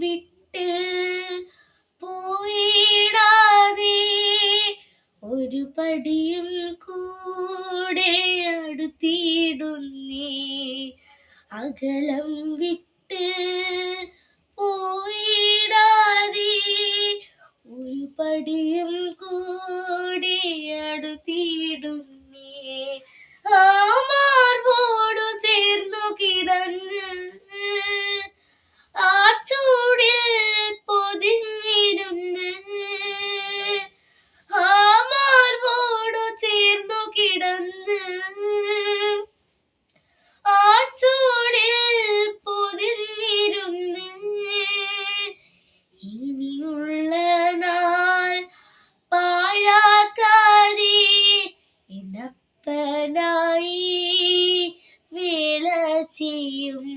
വിട്ട് പോയിടാതെ ഒരു പടിയും കൂടെ അടുത്തിടുന്നേ. അകലം വിട്ട് പോയിടാതെ ഒരു പടിയും ചെയ്യും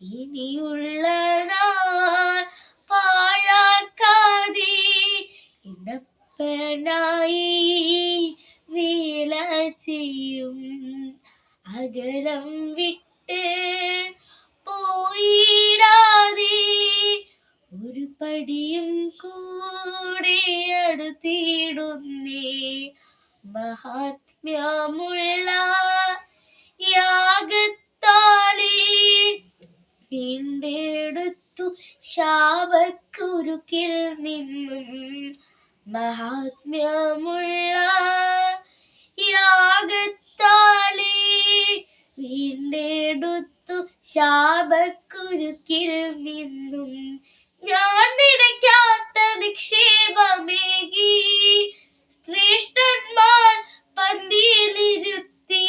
ഇനിയുള്ള നാൾ പാഴാക്കാതെ എന്നപ്പനായി വേല ചെയ്യും. അകലം വിട്ട് പോയിടാതെ ഒരു പടിയും കൂടെ അടുത്തിടുന്നേ. മഹാത്മ്യമുള്ള ശാപക്കുരുക്കിൽ നിന്നും മഹാത്മ്യമുള്ള യാഗത്താലേ വീണ്ടെടുത്തു ശാപക്കുരുക്കിൽ നിന്നും. ഞാൻ നിനയ്ക്കാത്ത നിക്ഷേപമേകി ശ്രേഷ്ഠന്മാർ പന്തിയിലിരുത്തി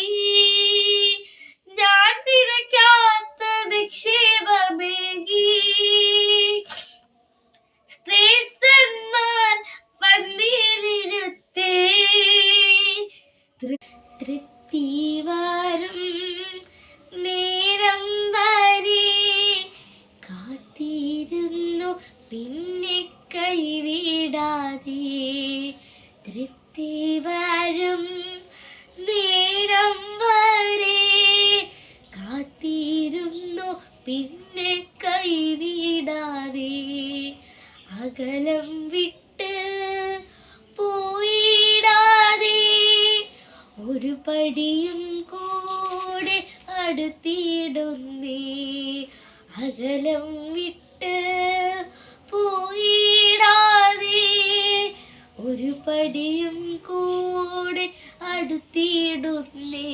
ഞാൻ നിനയ്ക്കാത്ത നിക്ഷേപമേകി കാത്തിരുന്നു പിന്നെ കൈവിടാതെ തൃപ്തി വരും നേരം വരെ കാത്തിരുന്നു പിന്നെ കൈവിടാതെ അകലം വിട്ട് പോയിടാതെ ഒരു പടിയും കൂടെ അടുത്തിടുന്നേ അകലം പടിയും കൂടെ അടുത്തിടുന്നേ.